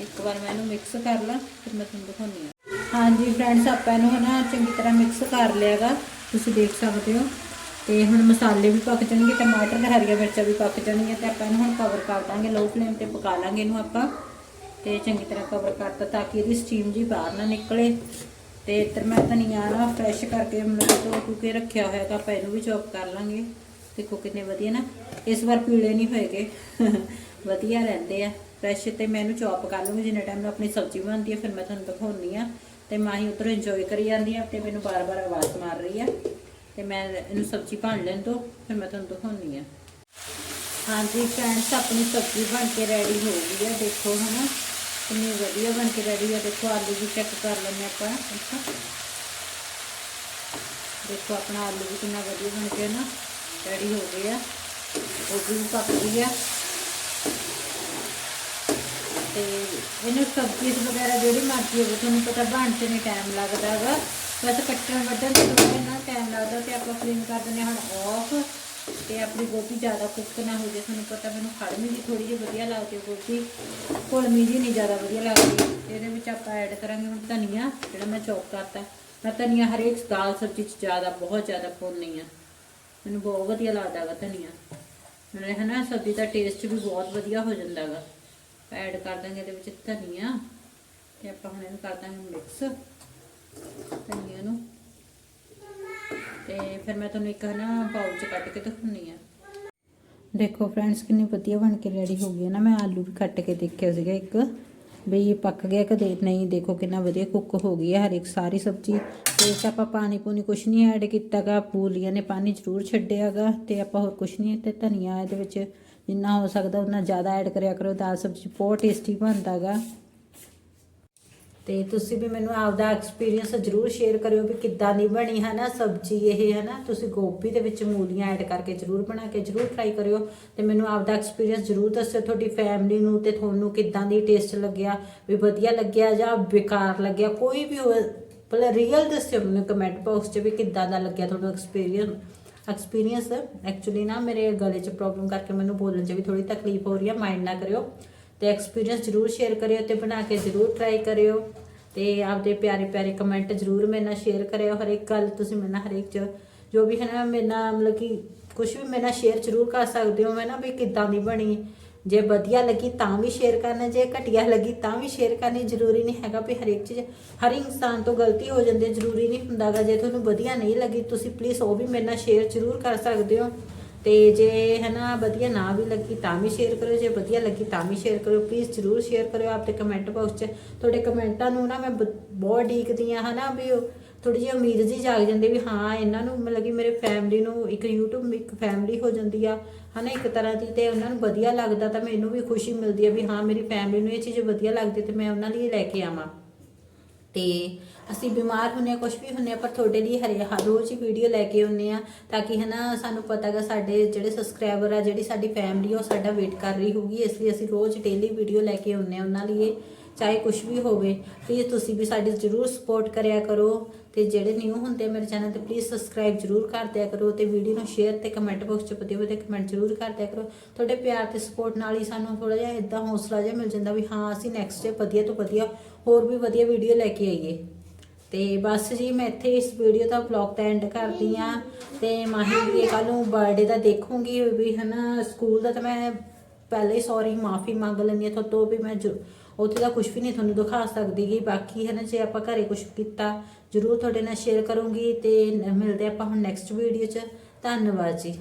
Speaker 1: ਇੱਕ ਵਾਰ ਮੈਂ ਇਹਨੂੰ ਮਿਕਸ ਕਰ ਲਾਂ, ਫਿਰ ਮੈਂ ਤੁਹਾਨੂੰ ਦਿਖਾਉਂਦੀ ਹਾਂ। ਹਾਂਜੀ ਫਰੈਂਡਸ ਆਪਾਂ ਇਹਨੂੰ ਹਨਾ ਚੰਗੀ ਤਰ੍ਹਾਂ ਮਿਕਸ ਕਰ ਲਿਆਗਾ ਤੁਸੀਂ ਦੇਖ ਸਕਦੇ ਹੋ। ਤੇ ਹੁਣ ਮਸਾਲੇ ਵੀ ਪੱਕ ਜਾਣਗੇ, ਟਮਾਟਰ ਤੇ ਹਰੀਆਂ ਮਿਰਚਾਂ ਵੀ ਪੱਕ ਜਾਣਗੀਆਂ ਤੇ ਆਪਾਂ ਇਹਨੂੰ ਹੁਣ ਕਵਰ ਕਰ ਦਾਂਗੇ ਲੋ ਫਲੇਮ ਤੇ ਪਕਾ ਲਾਂਗੇ ਇਹਨੂੰ ਆਪਾਂ ਤੇ ਚੰਗੀ ਤਰ੍ਹਾਂ ਕਵਰ ਕਰਤਾ ਤਾਂ ਕਿ ਇਹਦੀ ਸਟੀਮ ਜੀ ਬਾਹਰ ਨਾ ਨਿਕਲੇ। ਤੇ ਇੱਧਰ ਮੈਂ ਧਨੀਆ ਨਾ ਫਰੈਸ਼ ਕਰਕੇ ਮਤਲਬ ਧੋ ਧੂ ਰੱਖਿਆ ਹੋਇਆ ਤਾਂ ਆਪਾਂ ਇਹਨੂੰ ਵੀ ਚੌਪ ਕਰ ਲਾਂਗੇ। ਦੇਖੋ ਕਿੰਨੇ ਵਧੀਆ ਨਾ, ਇਸ ਵਾਰ ਪੀਲੇ ਨਹੀਂ ਹੋਏਗੇ। ਵਧੀਆ ਰਹਿੰਦੇ ਆ ਫਰੈਸ਼ ਤੇ ਮੈਂ ਇਹਨੂੰ ਚੌਪ ਕਰ ਲੂੰਗੀ ਜਿੰਨੇ ਟਾਈਮ ਆਪਣੀ ਸਬਜ਼ੀ ਬਣਦੀ ਹੈ ਫਿਰ ਮੈਂ ਤੁਹਾਨੂੰ ਦਿਖਾਉਣੀ ਆ। ਤੇ ਮਾਹੀ ਉੱਧਰ ਇੰਜੋਏ ਕਰੀ ਜਾਂਦੀ ਆ ਤੇ ਮੈਨੂੰ ਬਾਰ-ਬਾਰ ਆਵਾਜ਼ ਮਾਰ ਰਹੀ ਆ। ਤੇ ਮੈਂ ਇਹਨੂੰ ਸਬਜ਼ੀ ਬਣ ਲੈਣ ਤੋਂ ਫਿਰ ਮੈਂ ਤੁਹਾਨੂੰ ਦਿਖਾਉਣੀ ਆ ਹਾਂਜੀ ਫਰੈਂਡਸ ਆਪਣੀ ਸਬਜ਼ੀ ਬਣ ਕੇ ਰੈਡੀ ਹੋ ਗਈ ਆ, ਦੇਖੋ ਹਨਾ, ਕਿੰਨੀ ਵਧੀਆ ਬਣ ਕੇ ਰੈਡੀ ਆ। ਦੇਖੋ, ਆਲੂ ਵੀ ਚੈੱਕ ਕਰ ਲੈਂਦੇ ਆਪਾਂ, ਦੇਖੋ। ਆਪਣਾ ਆਲੂ ਵੀ ਕਿੰਨਾ ਵਧੀਆ ਬਣ ਕੇ ਨਾ ਰੈਡੀ ਹੋ ਗਿਆ ਉਹ ਵੀ ਪੱਕ ਗਈ ਆ। ਤੇ ਇਹਨੂੰ ਸਬਜ਼ੀ ਵਗੈਰਾ ਜਿਹੜੀ ਮਰਜ਼ੀ ਹੋਵੇ, ਤੁਹਾਨੂੰ ਪਤਾ ਬਣ ਚ ਨਹੀਂ ਟਾਈਮ ਲੱਗਦਾ ਬਸ ਕੱਟਣ ਵੱਢਣ ਤੇ ਥੋੜਾ ਨਾ ਟਾਈਮ ਲੱਗਦਾ ਤੇ ਆਪਾਂ ਫਲਿੰਗ ਕਰ ਦਿੰਦੇ ਹਾਂ। ਹੁਣ ਆਫ ਤੇ ਆਪਣੀ ਗੋਭੀ ਜ਼ਿਆਦਾ ਕੁੱਕ ਨਾ ਹੋ ਜੇ ਤੁਹਾਨੂੰ ਪਤਾ ਮੈਨੂੰ ਖੜਮੀ ਜੀ ਥੋੜੀ ਜਿਹੀ ਵਧੀਆ ਲੱਗਦੀ ਹੈ ਗੋਭੀ। ਘੁਲਮੀ ਜੀ ਨਹੀਂ ਜ਼ਿਆਦਾ ਵਧੀਆ ਲੱਗਦੀ। ਇਹਦੇ ਵਿੱਚ ਆਪਾਂ ਐਡ ਕਰਾਂਗੇ ਹੁਣ ਧਨੀਆ, ਜਿਹੜਾ ਮੈਂ ਚੌਕ ਕਰਤਾ। ਮੈਂ ਧਨੀਆ ਹਰੇਕ ਦਾਲ ਸਬਜ਼ੀ ਚ ਜ਼ਿਆਦਾ, ਬਹੁਤ ਜ਼ਿਆਦਾ ਪਾਉਂਦੀ ਆ ਮੈਨੂੰ ਬਹੁਤ ਵਧੀਆ ਲੱਗਦਾ ਗਾ ਧਨੀਆ। ਨਾਲੇ ਹਨਾ, ਸਬਜ਼ੀ ਦਾ ਟੇਸਟ ਵੀ ਬਹੁਤ ਵਧੀਆ ਹੋ ਜਾਂਦਾ ਗਾ। ਐਡ ਕਰ ਦਾਂਗੇ ਇਹਦੇ ਵਿੱਚ ਧਨੀਆ ਤੇ ਆਪਾਂ ਹੁਣ ਇਹਨੂੰ ਕਰ ਦਾਂਗੇ ਮਿਕਸ ਧਨੀਆ ਨੂੰ ਤੇ ਫਿਰ ਮੈਂ ਤੁਹਾਨੂੰ ਇੱਕ ਨਾ ਬਾਉਲ ਚ ਕੱਟ ਕੇ ਦਿਖਾਉਣੀ ਆ। ਦੇਖੋ ਫਰੈਂਡਸ ਕਿੰਨੀ ਵਧੀਆ ਬਣ ਕੇ ਰੈਡੀ ਹੋ ਗਈ ਹੈ ਨਾ। ਮੈਂ ਆਲੂ ਵੀ ਕੱਟ ਕੇ ਦੇਖਿਆ ਸੀਗਾ ਇੱਕ। ਵੀ ਇਹ ਪੱਕ ਗਿਆ ਕਦੇ ਨਹੀਂ, ਦੇਖੋ ਕਿੰਨਾ ਵਧੀਆ ਕੁੱਕ ਹੋ ਗਈ ਹੈ ਹਰ ਇੱਕ ਸਾਰੀ ਸਬਜ਼ੀ। ਤੇ ਇਸ ਆਪਾਂ ਪਾਣੀ ਪੂਣੀ ਕੁਛ ਨਹੀਂ ਐਡ ਕੀਤਾਗਾ। ਪੂਲੀਆਂ ਨੇ ਪਾਣੀ ਜ਼ਰੂਰ ਛੱਡਿਆਗਾ ਤੇ ਆਪਾਂ ਹੋਰ ਕੁਛ ਨਹੀਂ, ਤੇ ਧਨੀਆ ਇਹਦੇ ਵਿੱਚ ਜਿੰਨਾ ਹੋ ਸਕਦਾ ਉਹਨਾਂ ਜ਼ਿਆਦਾ ਐਡ ਕਰਿਆ ਕਰੋ। ਦਾਲ ਸਬਜ਼ੀ ਬਹੁਤ ਟੇਸਟੀ ਬਣਦਾਗਾ। ਤੇ ਤੁਸੀਂ ਵੀ ਮੈਨੂੰ ਆਪਦਾ ਐਕਸਪੀਰੀਅੰਸ ਜਰੂਰ ਸ਼ੇਅਰ ਕਰਿਓ ਵੀ ਕਿੱਦਾਂ ਦੀ ਬਣੀ ਹੈ ਨਾ ਸਬਜ਼ੀ ਇਹ ਹੈ ਨਾ ਤੁਸੀਂ ਗੋਭੀ ਦੇ ਵਿੱਚ ਮੂਲੀਆਂ ਐਡ ਕਰਕੇ ਜਰੂਰ ਬਣਾ ਕੇ ਜਰੂਰ ਟਰਾਈ ਕਰਿਓ ਤੇ ਮੈਨੂੰ ਆਪਦਾ ਐਕਸਪੀਰੀਅੰਸ ਜਰੂਰ ਦੱਸਿਓ ਤੁਹਾਡੀ ਫੈਮਿਲੀ ਨੂੰ ਤੇ ਤੁਹਾਨੂੰ ਕਿੱਦਾਂ ਦੀ ਟੇਸਟ ਲੱਗਿਆ, ਵੀ ਵਧੀਆ ਲੱਗਿਆ ਜਾਂ ਬੇਕਾਰ ਲੱਗਿਆ। ਕੋਈ ਵੀ ਭਲੇ ਰੀਅਲ ਦੱਸਿਓ ਮੈਨੂੰ ਕਮੈਂਟ ਬਾਕਸ 'ਚ ਵੀ ਕਿੱਦਾਂ ਦਾ ਲੱਗਿਆ ਤੁਹਾਨੂੰ ਐਕਸਪੀਰੀਅੰਸ ਐਕਸਪੀਰੀਅੰਸ ਐਕਚੁਅਲੀ ਨਾ ਮੇਰੇ ਗਲੇ 'ਚ ਪ੍ਰੋਬਲਮ ਕਰਕੇ ਮੈਨੂੰ ਬੋਲਣ 'ਚ ਵੀ ਥੋੜੀ ਤਕਲੀਫ ਹੋ ਰਹੀ ਹੈ ਮਾਈਂਡ ਨਾ ਕਰਿਓ। ਤੇ ਐਕਸਪੀਰੀਅੰਸ ਜਰੂਰ ਸ਼ੇਅਰ ਕਰਿਓ ਤੇ ਬਣਾ ਕੇ ਜਰੂਰ ਟਰਾਈ ਕਰਿਓ ਤੇ ਆਪਦੇ ਪਿਆਰੇ ਪਿਆਰੇ ਕਮੈਂਟ ਜਰੂਰ ਮੇਰੇ ਨਾਲ ਸ਼ੇਅਰ ਕਰਿਓ ਹਰੇਕ ਗੱਲ ਤੁਸੀਂ ਮੇਰੇ ਨਾਲ ਹਰੇਕ ਚ, ਜੋ ਵੀ ਹੈ ਨਾ ਮੇਰੇ ਨਾਲ ਮਤਲਬ ਕਿ ਕੁਝ ਵੀ ਮੇਰੇ ਨਾਲ ਸ਼ੇਅਰ ਜਰੂਰ ਕਰ ਸਕਦੇ ਹੋ, ਮੈਂ ਨਾ ਵੀ ਕਿੱਦਾਂ ਦੀ ਬਣੀ। ਜੇ ਵਧੀਆ ਲੱਗੀ ਤਾਂ ਵੀ ਸ਼ੇਅਰ ਕਰਨਾ, ਜੇ ਘਟੀਆ ਲੱਗੀ ਤਾਂ ਵੀ ਸ਼ੇਅਰ ਕਰਨੀ, ਜ਼ਰੂਰੀ ਨਹੀਂ ਹੈਗਾ ਵੀ ਹਰੇਕ ਚੀਜ਼ ਹਰ ਇਨਸਾਨ ਤੋਂ ਗਲਤੀ ਹੋ ਜਾਂਦੀ ਜ਼ਰੂਰੀ ਨਹੀਂ ਹੁੰਦਾਗਾ, ਜੇ ਤੁਹਾਨੂੰ ਵਧੀਆ ਨਹੀਂ ਲੱਗੀ ਤੁਸੀਂ ਪਲੀਜ਼ ਉਹ ਵੀ ਮੇਰੇ ਨਾਲ ਸ਼ੇਅਰ ਜਰੂਰ ਕਰ ਸਕਦੇ ਹੋ। ਤੇ ਜੇ ਹੈ ਨਾ ਵਧੀਆ ਨਾ ਵੀ ਲੱਗੀ ਤਾਂ ਵੀ ਸ਼ੇਅਰ ਕਰਿਓ, ਜੇ ਵਧੀਆ ਲੱਗੀ ਤਾਂ ਵੀ ਸ਼ੇਅਰ ਕਰਿਓ ਪਲੀਜ਼ ਜਰੂਰ ਸ਼ੇਅਰ ਕਰਿਓ ਆਪਣੇ ਕਮੈਂਟ ਬਾਕਸ 'ਚ। ਤੁਹਾਡੇ ਕਮੈਂਟਾਂ ਨੂੰ ਨਾ ਮੈਂ ਬ- ਬਹੁਤ ਡੀਕਦੀ ਆ ਹਨਾ ਵੀ ਥੋੜੀ ਜਿਹੀ ਉਮੀਦ ਜੀ ਜਾਗ ਜਾਂਦੀ ਵੀ ਹਾਂ ਇਹਨਾਂ ਨੂੰ ਮਤਲਬ ਕਿ ਮੇਰੇ ਫੈਮਿਲੀ ਨੂੰ ਇੱਕ YouTube, ਇੱਕ ਫੈਮਿਲੀ ਹੋ ਜਾਂਦੀ ਆ, ਹਨਾ ਇੱਕ ਤਰ੍ਹਾਂ ਦੀ ਤੇ ਉਹਨਾਂ ਨੂੰ ਵਧੀਆ ਲੱਗਦਾ ਤਾਂ ਮੈਨੂੰ ਵੀ ਖੁਸ਼ੀ ਮਿਲਦੀ ਆ ਵੀ ਹਾਂ ਮੇਰੀ ਫੈਮਿਲੀ ਨੂੰ ਇਹ ਚੀਜ਼ ਵਧੀਆ ਲੱਗਦੀ ਤੇ ਮੈਂ ਉਹਨਾਂ ਲਈ ਲੈ ਕੇ ਆਵਾਂ। ਤੇ ਅਸੀਂ ਬਿਮਾਰ ਹੁੰਨੇ ਕੁਝ ਵੀ ਹੁੰਨੇ ਆ ਪਰ ਤੁਹਾਡੇ ਲਈ ਹਰੇ ਹਰ ਰੋਜ਼ ਹੀ ਵੀਡੀਓ ਲੈ ਕੇ ਆਉਂਦੇ ਆ ਤਾਂ ਕਿ ਹਨਾ ਸਾਨੂੰ ਪਤਾਗਾ ਸਾਡੇ ਜਿਹੜੇ ਸਬਸਕ੍ਰਾਈਬਰ ਆ, ਜਿਹੜੀ ਸਾਡੀ ਫੈਮਿਲੀ ਉਹ ਸਾਡਾ ਵੇਟ ਕਰ ਰਹੀ ਹੋਊਗੀ। ਇਸ ਲਈ ਅਸੀਂ ਰੋਜ਼ ਡੇਲੀ ਵੀਡੀਓ ਲੈ ਕੇ ਆਉਂਦੇ ਆ ਉਹਨਾਂ ਲਈ, ਚਾਹੇ ਕੁਝ ਵੀ ਹੋਵੇ। ਪਲੀਜ਼ ਤੁਸੀਂ ਵੀ ਸਾਡੀ ਜ਼ਰੂਰ ਸਪੋਰਟ ਕਰਿਆ ਕਰੋ ਤੇ ਜਿਹੜੇ ਨਿਊ ਹੁੰਦੇ ਆ ਮੇਰੇ ਚੈਨਲ ਤੇ ਪਲੀਜ਼ ਸਬਸਕ੍ਰਾਈਬ ਜ਼ਰੂਰ ਕਰ ਦਿਆ ਕਰੋ ਤੇ ਵੀਡੀਓ ਨੂੰ ਸ਼ੇਅਰ ਤੇ ਕਮੈਂਟ ਬਾਕਸ 'ਚ ਵਧੀਆ ਵਧੀਆ ਕਮੈਂਟ ਜ਼ਰੂਰ ਕਰ ਦਿਆ ਕਰੋ। ਤੁਹਾਡੇ ਪਿਆਰ ਤੇ ਸਪੋਰਟ ਨਾਲ ਹੀ ਸਾਨੂੰ ਥੋੜਾ ਜਿਹਾ ਇਦਾਂ ਹੌਸਲਾ ਜਿਹਾ ਮਿਲ ਜਾਂਦਾ ਵੀ ਹਾਂ, ਅਸੀਂ ਨੈਕਸਟ ਡੇ ਵਧੀਆ ਤੋਂ ਵਧੀਆ ਹੋਰ ਵੀ ਵਧੀਆ ਵੀਡੀਓ ਲੈ ਕੇ ਆਈਏ। ਤੇ ਬਸ ਜੀ ਮੈਂ ਇੱਥੇ ਇਸ ਵੀਡੀਓ ਦਾ ਵਲੌਗ ਤਾਂ ਐਂਡ ਕਰਦੀ ਆ ਤੇ ਮਾਹੀ ਦੀ ਕੱਲ ਨੂੰ ਬਰਥਡੇ ਦਾ ਦੇਖੂੰਗੀ ਵੀ ਹਨਾ ਸਕੂਲ ਦਾ ਤਾਂ ਮੈਂ ਪਹਿਲੇ ਸੌਰੀ ਮਾਫੀ ਮੰਗ ਲੈਂਦੀ ਆ ਤੁਹਾਡੇ ਤੋਂ ਵੀ ਮੈਂ ਜੋ- ਉੱਥੇ ਦਾ ਕੁਝ ਵੀ ਨਹੀਂ ਤੁਹਾਨੂੰ ਦਿਖਾ ਸਕਦੀ ਗੀ, ਬਾਕੀ ਹੈ ਨਾ ਜੇ ਆਪਾਂ ਘਰੇ ਕੁਝ ਕੀਤਾ, ਜ਼ਰੂਰ ਤੁਹਾਡੇ ਨਾਲ ਸ਼ੇਅਰ ਕਰੂੰਗੀ ਤੇ ਮਿਲਦੇ ਆਪਾਂ ਹੁਣ ਨੈਕਸਟ ਵੀਡੀਓ 'ਚ। ਧੰਨਵਾਦ ਜੀ।